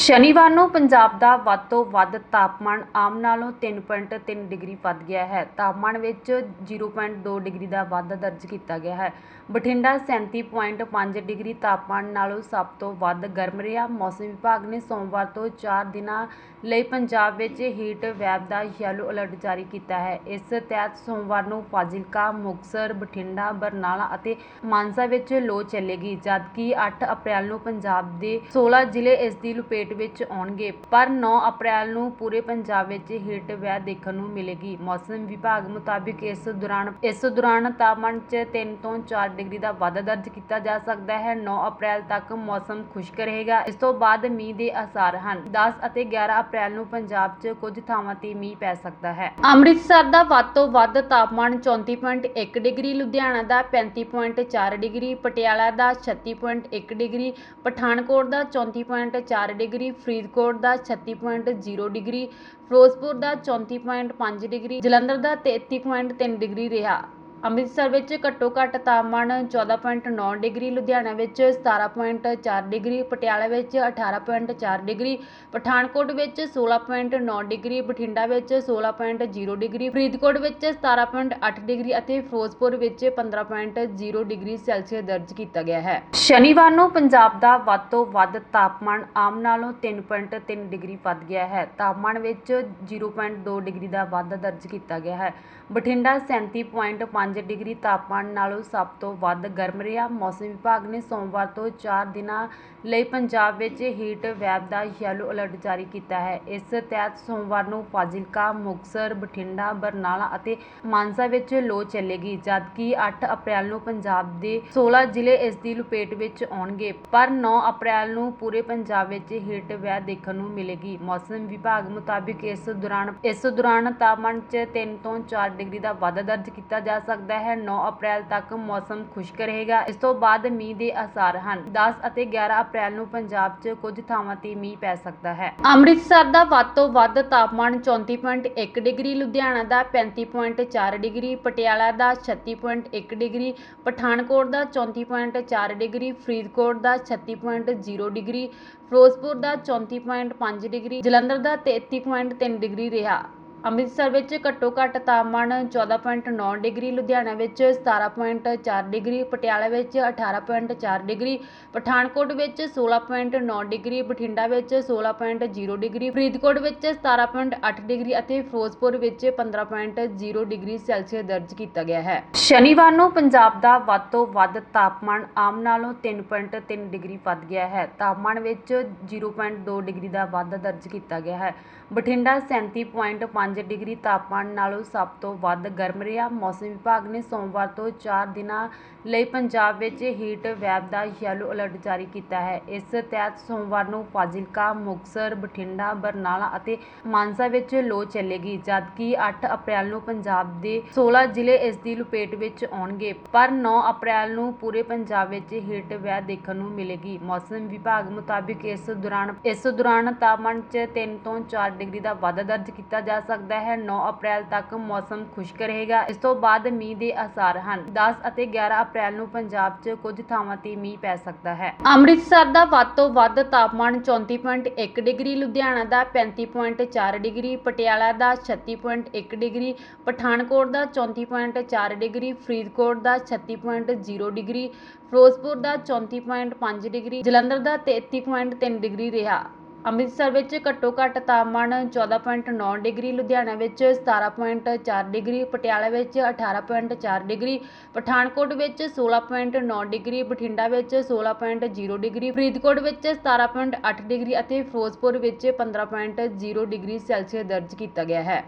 ਸ਼ਨੀਵਾਰ ਨੂੰ ਪੰਜਾਬ ਦਾ ਵੱਧ ਤੋਂ ਵੱਧ ਤਾਪਮਾਨ ਆਮ ਨਾਲੋਂ 3.3 ਡਿਗਰੀ ਵੱਧ ਗਿਆ ਹੈ। ਤਾਪਮਾਨ ਵਿੱਚ 0.2 ਡਿਗਰੀ ਦਾ ਵਾਧਾ ਦਰਜ ਕੀਤਾ ਗਿਆ ਹੈ। ਬਠਿੰਡਾ 37.5 ਡਿਗਰੀ ਤਾਪਮਾਨ ਨਾਲੋਂ ਸਭ ਤੋਂ ਵੱਧ ਗਰਮ ਰਿਹਾ। ਮੌਸਮ ਵਿਭਾਗ ਨੇ ਸੋਮਵਾਰ ਤੋਂ 4 ਦਿਨਾਂ ਲਈ ਪੰਜਾਬ ਵਿੱਚ ਹੀਟ ਵੈਵ ਦਾ ਯੈਲੋ ਅਲਰਟ ਜਾਰੀ ਕੀਤਾ ਹੈ। ਇਸ ਤਹਿਤ ਸੋਮਵਾਰ ਨੂੰ ਫਾਜ਼ਿਲਕਾ, ਮੁਕਤਸਰ, ਬਠਿੰਡਾ, ਬਰਨਾਲਾ ਅਤੇ ਮਾਨਸਾ ਵਿੱਚ ਲੋ ਚੱਲੇਗੀ, ਜਦਕਿ 8 ਅਪ੍ਰੈਲ ਨੂੰ ਪੰਜਾਬ ਦੇ 16 ਜ਼ਿਲ੍ਹੇ ਇਸ ਦੀ ਲਪੇਟ ਵਿੱਚ ਆਉਣਗੇ। ਪਰ 9 ਅਪ੍ਰੈਲ ਨੂੰ ਪੂਰੇ ਪੰਜਾਬ ਵਿੱਚ ਹੀਟ ਵੈਵ ਦੇਖਣ ਨੂੰ ਮਿਲੇਗੀ। ਮੌਸਮ ਵਿਭਾਗ ਮੁਤਾਬਿਕ ਇਸ ਦੌਰਾਨ ਇਸ ਦੌਰਾਨ ਤਾਪਮਾਨ 'ਚ 3 ਤੋਂ 4 ਡਿਗਰੀ ਦਾ ਵਾਧਾ ਦਰਜ ਕੀਤਾ ਜਾ ਸਕਦਾ ਹੈ। 9 ਅਪ੍ਰੈਲ ਤੱਕ ਮੌਸਮ ਖੁਸ਼ਕ ਰਹੇਗਾ। ਇਸ ਤੋਂ ਬਾਅਦ ਮੀਂਹ ਦੇ ਆਸਾਰ ਹਨ। 10 ਅਤੇ 11 ਅਪ੍ਰੈਲ ਨੂੰ ਪੰਜਾਬ 'ਚ ਕੁਝ ਥਾਵਾਂ ਤੇ ਮੀਂਹ ਪੈ ਸਕਦਾ ਹੈ। ਅੰਮ੍ਰਿਤਸਰ ਦਾ ਵੱਧ ਤੋਂ ਵੱਧ ਤਾਪਮਾਨ 34.1 ਡਿਗਰੀ, ਲੁਧਿਆਣਾ ਦਾ 35.4 ਡਿਗਰੀ, ਪਟਿਆਲਾ ਦਾ 36.1 ਡਿਗਰੀ, ਪਠਾਨਕੋਟ ਦਾ 34.4 ਡਿਗਰੀ ਫਰੀਦਕੋਟ ਦਾ 36.0 ਡਿਗਰੀ ਫਿਰੋਜ਼ਪੁਰ ਦਾ 34.5 ਡਿਗਰੀ ਜਲੰਧਰ ਦਾ 33.3 ਡਿਗਰੀ ਰਿਹਾ। ਅੰਮ੍ਰਿਤਸਰ ਵਿੱਚ ਘੱਟੋ ਘੱਟ ਤਾਪਮਾਨ 14.9 ਡਿਗਰੀ, ਲੁਧਿਆਣਾ ਵਿੱਚ 17.4 ਡਿਗਰੀ, ਪਟਿਆਲਾ ਵਿੱਚ 18.4 ਡਿਗਰੀ, ਪਠਾਨਕੋਟ ਵਿੱਚ 16.9 ਡਿਗਰੀ, ਬਠਿੰਡਾ ਵਿੱਚ 16.0 ਡਿਗਰੀ, ਫਰੀਦਕੋਟ ਵਿੱਚ 17.8 ਡਿਗਰੀ ਅਤੇ ਫਿਰੋਜ਼ਪੁਰ ਵਿੱਚ 15.0 ਡਿਗਰੀ ਸੈਲਸੀਅਸ ਦਰਜ ਕੀਤਾ ਗਿਆ ਹੈ। ਸ਼ਨੀਵਾਰ ਨੂੰ ਪੰਜਾਬ ਦਾ ਵੱਧ ਤੋਂ ਵੱਧ ਤਾਪਮਾਨ ਆਮ ਨਾਲੋਂ 3.3 ਡਿਗਰੀ ਵੱਧ ਗਿਆ ਹੈ। ਤਾਪਮਾਨ ਵਿੱਚ 0.2 ਡਿਗਰੀ ਦਾ ਵਾਧਾ ਦਰਜ ਕੀਤਾ ਗਿਆ ਹੈ। ਬਠਿੰਡਾ 37.5 ਪੰਜ ਡਿਗਰੀ ਤਾਪਮਾਨ ਨਾਲੋਂ ਸਭ ਤੋਂ ਵੱਧ ਗਰਮ ਰਿਹਾ। ਮੌਸਮ ਵਿਭਾਗ ਨੇ ਸੋਮਵਾਰ ਤੋਂ ਚਾਰ ਦਿਨਾਂ ਲਈ ਪੰਜਾਬ ਵਿੱਚ ਹੀਟ ਵੈਵ ਦਾ ਯੈਲੋ ਅਲਰਟ ਜਾਰੀ ਕੀਤਾ ਹੈ। ਇਸ ਤਹਿਤ ਸੋਮਵਾਰ ਨੂੰ ਫਾਜ਼ਿਲਕਾ, ਮੁਕਤਸਰ, ਬਠਿੰਡਾ, ਬਰਨਾਲਾ ਅਤੇ ਮਾਨਸਾ ਵਿੱਚ ਲੋ ਚੱਲੇਗੀ, ਜਦਕਿ 8 ਅਪ੍ਰੈਲ ਨੂੰ ਪੰਜਾਬ ਦੇ 16 ਜ਼ਿਲ੍ਹੇ ਇਸ ਦੀ ਲਪੇਟ ਵਿੱਚ ਆਉਣਗੇ। ਪਰ 9 ਅਪ੍ਰੈਲ ਨੂੰ ਪੂਰੇ ਪੰਜਾਬ ਵਿੱਚ ਹੀਟ ਵੈਵ ਦੇਖਣ ਨੂੰ ਮਿਲੇਗੀ। ਮੌਸਮ ਵਿਭਾਗ ਮੁਤਾਬਿਕ ਇਸ ਦੌਰਾਨ ਇਸ ਦੌਰਾਨ ਤਾਪਮਾਨ 'ਚ 3 ਤੋਂ 4 ਡਿਗਰੀ ਦਾ ਵਾਧਾ ਦਰਜ ਕੀਤਾ ਜਾ ਸਕਦਾ ਹੈ 9 ਅਪ੍ਰੈਲ ਤੱਕ ਮੌਸਮ ਖੁਸ਼ਕ ਰਹੇਗਾ। ਇਸ ਤੋਂ ਬਾਅਦ ਮੀਂਹ ਦੇ ਆਸਾਰ ਹਨ। 10 ਅਤੇ 11 ਅਪ੍ਰੈਲ ਨੂੰ ਪੰਜਾਬ 'ਚ ਕੁਝ ਥਾਵਾਂ ਤੇ ਮੀਂਹ ਪੈ ਸਕਦਾ ਹੈ। ਅੰਮ੍ਰਿਤਸਰ ਦਾ ਵੱਧ ਤੋਂ ਵੱਧ ਤਾਪਮਾਨ 34.1 ਡਿਗਰੀ, ਲੁਧਿਆਣਾ ਦਾ 35.4 ਡਿਗਰੀ, ਪਟਿਆਲਾ ਦਾ 36.1 ਡਿਗਰੀ, ਪਠਾਨਕੋਟ ਦਾ 34.4 ਡਿਗਰੀ, ਫਰੀਦਕੋਟ ਦਾ 36.0 ਡਿਗਰੀ, ਫਿਰੋਜ਼ਪੁਰ ਦਾ 34.5 ਡਿਗਰੀ, ਜਲੰਧਰ ਦਾ 33.3 ਡਿਗਰੀ ਰਿਹਾ। ਅੰਮ੍ਰਿਤਸਰ ਵਿੱਚ ਘੱਟੋ ਘੱਟ ਤਾਪਮਾਨ 14.9 ਡਿਗਰੀ, ਲੁਧਿਆਣਾ ਵਿੱਚ 17.4 ਡਿਗਰੀ, ਪਟਿਆਲਾ ਵਿੱਚ 18.4 ਡਿਗਰੀ, ਪਠਾਨਕੋਟ ਵਿੱਚ 16.9 ਡਿਗਰੀ, ਬਠਿੰਡਾ ਵਿੱਚ 16.0 ਡਿਗਰੀ, ਫਰੀਦਕੋਟ ਵਿੱਚ 17.8 ਡਿਗਰੀ ਅਤੇ ਫਿਰੋਜ਼ਪੁਰ ਵਿੱਚ 15.0 ਡਿਗਰੀ ਸੈਲਸੀਅਸ ਦਰਜ ਕੀਤਾ ਗਿਆ ਹੈ। ਸ਼ਨੀਵਾਰ ਨੂੰ ਪੰਜਾਬ ਦਾ ਵੱਧ ਤੋਂ ਵੱਧ ਤਾਪਮਾਨ ਆਮ ਨਾਲੋਂ 3.3 ਡਿਗਰੀ ਵੱਧ ਗਿਆ ਹੈ। ਤਾਪਮਾਨ ਵਿੱਚ 0.2 ਡਿਗਰੀ ਦਾ ਵਾਧਾ ਦਰਜ ਕੀਤਾ ਗਿਆ ਹੈ। ਬਠਿੰਡਾ 37.5 ਪੰਜ ਡਿਗਰੀ ਤਾਪਮਾਨ ਨਾਲੋਂ ਸਭ ਤੋਂ ਵੱਧ ਗਰਮ ਰਿਹਾ। ਮੌਸਮ ਵਿਭਾਗ ਨੇ ਸੋਮਵਾਰ ਤੋਂ ਚਾਰ ਦਿਨਾਂ ਲਈ ਪੰਜਾਬ ਵਿੱਚ ਹੀਟ ਵੈਵ ਦਾ ਯੈਲੋ ਅਲਰਟ ਜਾਰੀ ਕੀਤਾ ਹੈ। ਇਸ ਤਹਿਤ ਸੋਮਵਾਰ ਨੂੰ ਫਾਜ਼ਿਲਕਾ, ਮੁਕਤਸਰ, ਬਠਿੰਡਾ, ਬਰਨਾਲਾ ਅਤੇ ਮਾਨਸਾ ਵਿੱਚ ਲੋ ਚੱਲੇਗੀ, ਜਦਕਿ 8 ਅਪ੍ਰੈਲ ਨੂੰ ਪੰਜਾਬ ਦੇ 16 ਜ਼ਿਲ੍ਹੇ ਇਸ ਦੀ ਲਪੇਟ ਵਿੱਚ ਆਉਣਗੇ। ਪਰ 9 ਅਪ੍ਰੈਲ ਨੂੰ ਪੂਰੇ ਪੰਜਾਬ ਵਿੱਚ ਹੀਟ ਵੈਵ ਦੇਖਣ ਨੂੰ ਮਿਲੇਗੀ। ਮੌਸਮ ਵਿਭਾਗ ਮੁਤਾਬਿਕ ਇਸ ਦੌਰਾਨ ਇਸ ਦੌਰਾਨ ਤਾਪਮਾਨ 'ਚ 3 ਤੋਂ 4 ਡਿਗਰੀ ਦਾ ਵਾਧਾ ਦਰਜ ਕੀਤਾ ਜਾ ਸਕਦਾ ਸਕਦਾ ਹੈ 9 ਅਪ੍ਰੈਲ ਤੱਕ ਮੌਸਮ ਖੁਸ਼ਕ ਰਹੇਗਾ। ਇਸ ਤੋਂ ਬਾਅਦ ਮੀਂਹ ਦੇ ਆਸਾਰ ਹਨ। 10 ਅਤੇ 11 ਅਪ੍ਰੈਲ ਨੂੰ ਪੰਜਾਬ 'ਚ ਕੁਝ ਥਾਵਾਂ ਤੇ ਮੀਂਹ ਪੈ ਸਕਦਾ ਹੈ। ਅੰਮ੍ਰਿਤਸਰ ਦਾ ਵੱਧ ਤੋਂ ਵੱਧ ਤਾਪਮਾਨ 34.1 ਡਿਗਰੀ, ਲੁਧਿਆਣਾ ਦਾ 35.4 ਡਿਗਰੀ, ਪਟਿਆਲਾ ਦਾ 36.1 ਡਿਗਰੀ, ਪਠਾਨਕੋਟ ਦਾ 34.4 ਡਿਗਰੀ, ਫਰੀਦਕੋਟ ਦਾ 36.0 ਡਿਗਰੀ, ਫਿਰੋਜ਼ਪੁਰ ਦਾ 34.5 ਡਿਗਰੀ, ਜਲੰਧਰ ਦਾ 33.3 ਡਿਗਰੀ ਰਿਹਾ। ਅੰਮ੍ਰਿਤਸਰ ਵਿੱਚ ਘੱਟੋ ਘੱਟ ਤਾਪਮਾਨ 14.9 ਡਿਗਰੀ, ਲੁਧਿਆਣਾ ਵਿੱਚ 17.4 ਡਿਗਰੀ, ਪਟਿਆਲਾ ਵਿੱਚ 18.4 ਡਿਗਰੀ, ਪਠਾਨਕੋਟ ਵਿੱਚ 16.9 ਡਿਗਰੀ, ਬਠਿੰਡਾ ਵਿੱਚ 16.0 ਡਿਗਰੀ, ਫਰੀਦਕੋਟ ਵਿੱਚ 17.8 ਡਿਗਰੀ ਅਤੇ ਫਿਰੋਜ਼ਪੁਰ ਵਿੱਚ 15.0 ਡਿਗਰੀ ਸੈਲਸੀਅਸ ਦਰਜ ਕੀਤਾ ਗਿਆ ਹੈ।